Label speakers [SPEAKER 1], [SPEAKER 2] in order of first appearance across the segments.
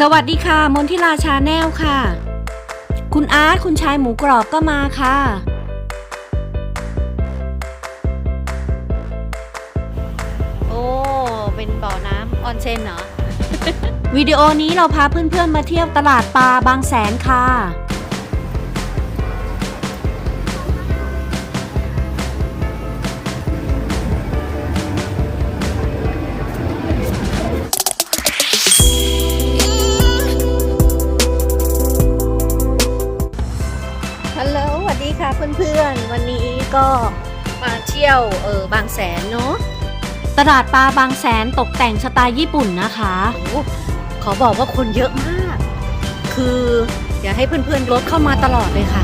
[SPEAKER 1] สวัสดีค่ะ มนทิลาชาแนลค่ะ คุณอาร์ตคุณชายหมูกรอบก็มาค่ะ โอ้ เป็นบ่อน้ำออนเซนเหรอ วิดีโอนี้เราพาเพื่อนๆมาเที่ยวตลาดปลาบางแสนค่ะ ฮัลโหลสวัสดีค่ะเพื่อนๆ วันนี้ก็มาเที่ยวเออบางแสนเนาะ ตลาดปลาบางแสนตกแต่งสไตล์ญี่ปุ่นนะคะโอ้ขอบอกว่าคนเยอะมาก คืออยากให้เพื่อนๆรถเข้ามาตลอดเลยค่ะ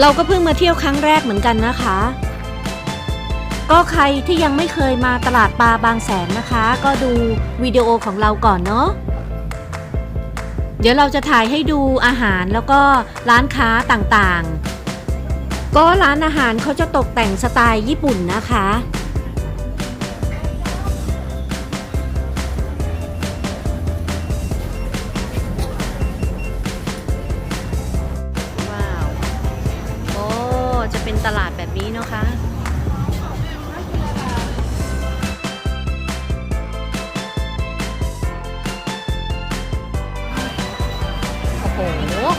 [SPEAKER 1] เราก็เพิ่งมาเที่ยวครั้งแรกเหมือนกันนะคะ ก็ใครที่ยังไม่เคยมาตลาดปลาบางแสนนะคะ ก็ดูวิดีโอของเราก่อนเนาะ เดี๋ยวเราจะถ่ายให้ดูอาหารแล้วก็ร้านค้าต่างๆ ก็ร้านอาหารเขาจะตกแต่งสไตล์ญี่ปุ่นนะคะ ว้าว โอ้ จะเป็นตลาดแบบนี้เนาะคะ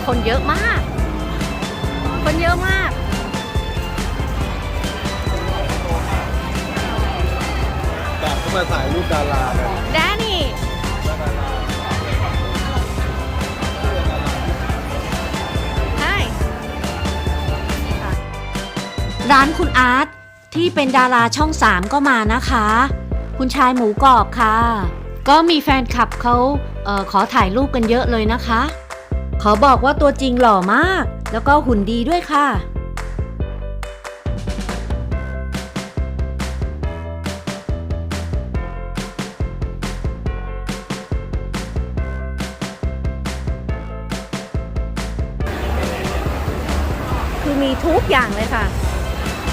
[SPEAKER 1] คนเยอะมาก คนเยอะมาก
[SPEAKER 2] กลับเข้ามาถ่ายรูปดารากัน
[SPEAKER 1] แดนนี่ Hi ร้านคุณอาร์ตที่เป็นดาราช่อง3ก็มานะคะ คุณชายหมูกรอบค่ะ ก็มีแฟนคลับเขาเออขอถ่ายรูปกันเยอะเลยนะคะ ขอบอกว่าตัวจริงหล่อมาก แล้วก็หุ่นดีด้วยค่ะ คือมีทุกอย่างเลยค่ะ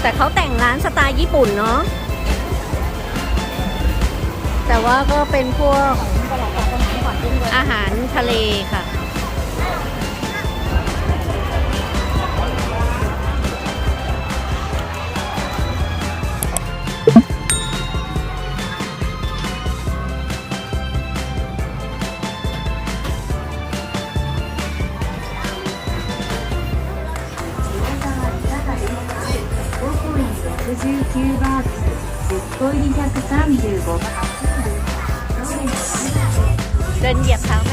[SPEAKER 1] แต่เขาแต่งร้านสไตล์ญี่ปุ่นเนาะแต่ว่าก็เป็นพวกอาหารทะเลค่ะ
[SPEAKER 3] 69バーツ、10個入り135バーツ。
[SPEAKER 1] เดินเหยียบเท้าแม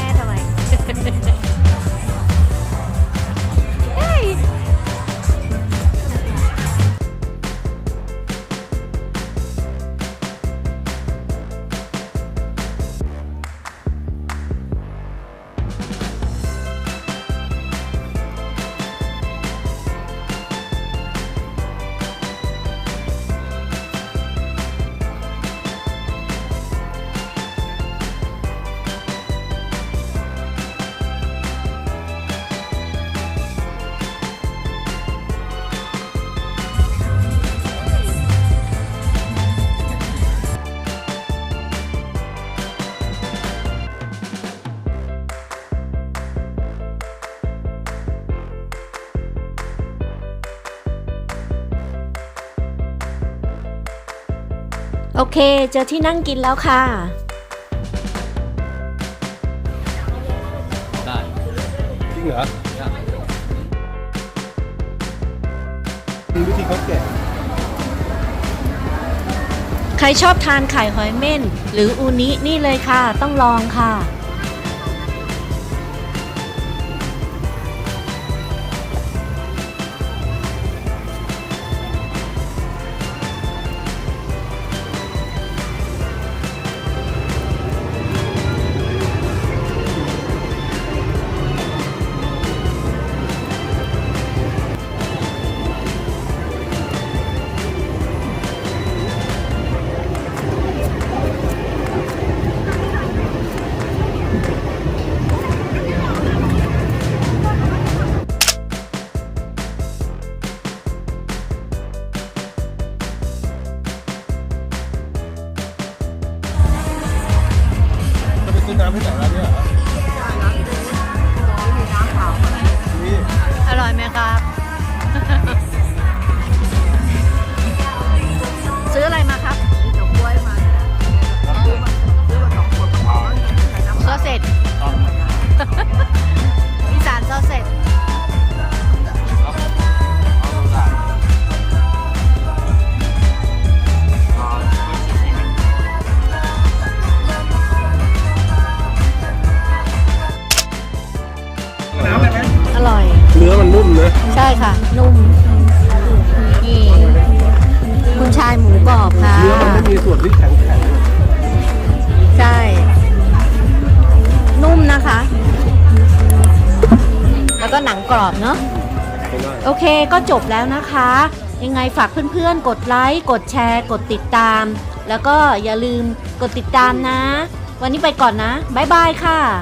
[SPEAKER 1] ่ทำไม โอเค เจอที่นั่งกินแล้วค่ะ
[SPEAKER 2] ได้จริงเหรอมีวิธีเขาแกะ
[SPEAKER 1] ใครชอบทานไข่หอยเม่น หรืออูนินี่เลยค่ะ ต้องลองค่ะำ
[SPEAKER 2] ให้ไหนร้านเนี่ยเหรอนี่
[SPEAKER 1] อร่อยไหมครับ ซื้ออะไรมาครับซอสเสร็จอีสานซอสเสร็จ ค่ะ นุ่ม นี่ คุณชายหมูกรอบค่ะ
[SPEAKER 2] เนื้อมันไม่มีส่วนที่แข็งแข็ง
[SPEAKER 1] ใช่ นุ่มนะคะ แล้วก็หนังกรอบเนาะ
[SPEAKER 2] ไม่ได้
[SPEAKER 1] โอเคก็จบแล้วนะคะ ยังไงฝากเพื่อนๆ กดไลค์ กดแชร์ กดติดตาม แล้วก็อย่าลืมกดติดตามนะ วันนี้ไปก่อนนะ บ๊ายบายค่ะ